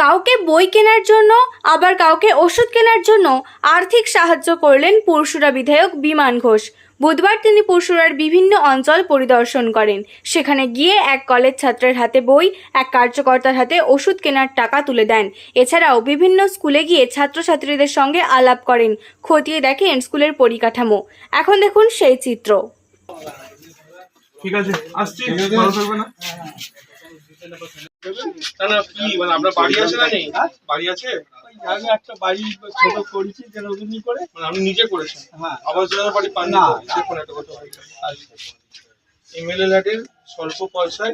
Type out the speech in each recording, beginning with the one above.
কাউকে বই কেনার জন্য আবার কাউকে ওষুধ কেনার জন্য আর্থিক সাহায্য করলেন পুরসুরা বিধায়ক বিমান ঘোষ। বুধবার তিনি পুরসুরার বিভিন্ন অঞ্চল পরিদর্শন করেন। সেখানে গিয়ে এক কলেজ ছাত্রের হাতে বই এক কার্যকর্তার হাতে ওষুধ কেনার টাকা তুলে দেন। এছাড়াও বিভিন্ন স্কুলে গিয়ে ছাত্রছাত্রীদের সঙ্গে আলাপ করেন। খতিয়ে দেখেন স্কুলের পরিকাঠামো। এখন দেখুন সেই চিত্র। ঠিক আছে আসছি। ভালো থাকবে না না না কি মানে আপনার বাড়ি আছে না নেই? বাড়ি আছে? আমি একটা বাড়ি ছোট করেছি যে রজনী করে। মানে আপনি নিজে করেছেন হ্যাঁ। বাড়ি পান না, না। না। দেখুন একটা কথা এমএলএ ল্যাটের স্বল্প পয়সায়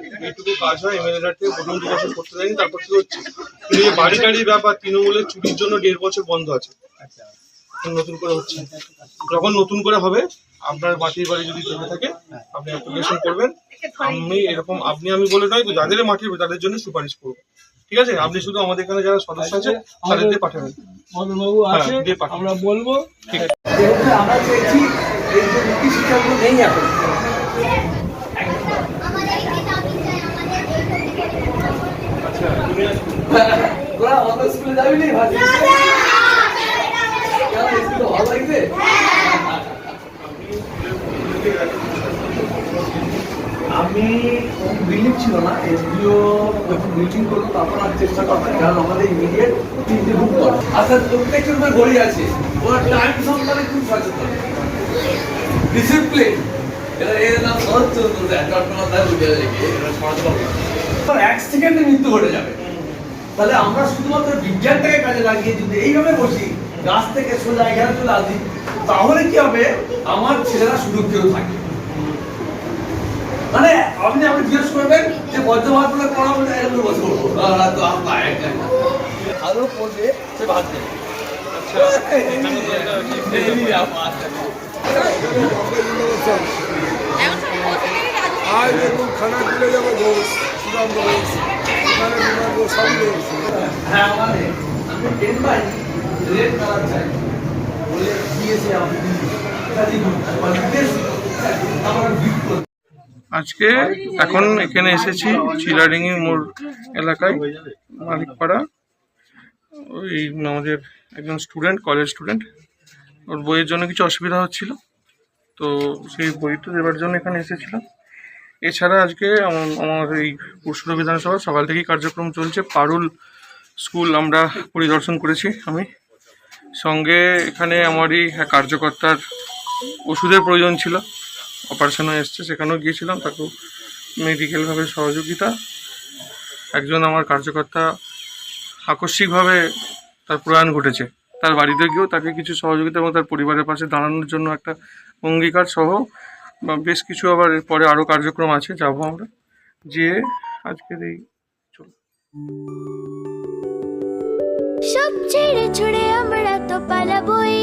কাজ হয় এমএলএ ল্যাট প্রথম করতে দেয়নি তারপর কি হচ্ছে? কিন্তু এই বাড়ি টাড়ির ব্যাপার তৃণমূলের চুরির জন্য দেড় বছর বন্ধ আছে। নতুন করে হচ্ছে। যখন নতুন করে হবে আপনার মাটির বাড়ি যদি জমে থাকে আপনি অ্যাপ্লিকেশন করবেন। আমি এরকম আপনি আমি বলে নয় তো যাদের বাড়ি তাদের জন্য সুপারিশ করব ঠিক আছে আপনি শুধু আমাদের এখানে যারা সদস্য আছে তাদের দিয়ে পাঠাবেন মদনবাবু হ্যাঁ, আছে আমরা বলব ঠিক আছে যেহেতু আমরা চেয়েছি এই যে নীতি শিক্ষাগুলো নেই এখন তোরা আমাদের স্কুলে যাবি নি স্কুলে ভালো লাগবে আমি বিল্ডিং ছিল না এসডিও যখন মিটিং করল আর চেষ্টা করবেন কারণ আমাদের ইমিডিয়েট তিনটে বুক করে আচ্ছা প্রত্যেকটা রুমে ঘড়ি আছে। ওরা টাইম সম্পর্কে খুব সচেতন। ডিসিপ্লিন এক সেকেন্ডে মৃত্যু ঘটে যাবে। তাহলে আমরা শুধুমাত্র বিজ্ঞানটাকে কাজে লাগিয়ে যদি এইভাবে গাছ থেকে আসি, তাহলে কি হবে? আমার ছেলেরা সুরক্ষিত থাকে মানে আপনি আপনি জিজ্ঞেস করবেন যে বজ্রপাত বলে পড়া বলে এরকম বসে পড়ব। না, তো আপনার একটা ভালো পড়লে সে ভাত দেবে এই আমার। খানা তুলে যাবে ঘোষ সুরাম ঘোষ এখানে বিমান ঘোষ সব ঘোষ হ্যাঁ আমাদের আমি টেন পাই রেড কালার চাই। বলে দিয়েছে আমি এটা দিন। মানে বেশ আমার বিট করে আজকে এখন এখানে এসেছি চিলাডিঙ্গি মোড় এলাকায় মালিকপাড়া ওই আমাদের একজন স্টুডেন্ট, কলেজ স্টুডেন্ট। ওর বইয়ের জন্য কিছু অসুবিধা হচ্ছিল, তো সেই বইটা দেওয়ার জন্য এখানে এসেছিলাম। এছাড়া আজকে আমার এই পুরসুরা বিধানসভা সকাল থেকেই কার্যক্রম চলছে। পারুল স্কুল আমরা পরিদর্শন করেছি আমি। সঙ্গে এখানে আমারই কার্যকর্তার ওষুধের প্রয়োজন ছিল। অপারেশন হয়ে এসছে, সেখানেও গিয়েছিলাম তাকেও মেডিকেলভাবে সহযোগিতা। একজন আমার কার্যকর্তা আকস্মিকভাবে তার প্রয়াণ ঘটেছে। তার বাড়িতে গিয়েও তাকে কিছু সহযোগিতা এবং তার পরিবারের পাশে দাঁড়ানোর জন্য একটা অঙ্গীকার সহ বেশ কিছু আবার এর পরে আরও কার্যক্রম আছে, যাব আমরা। যে আজকের এই চল সব ছেড়ে ছুড়ে আমরা তো পালাবই।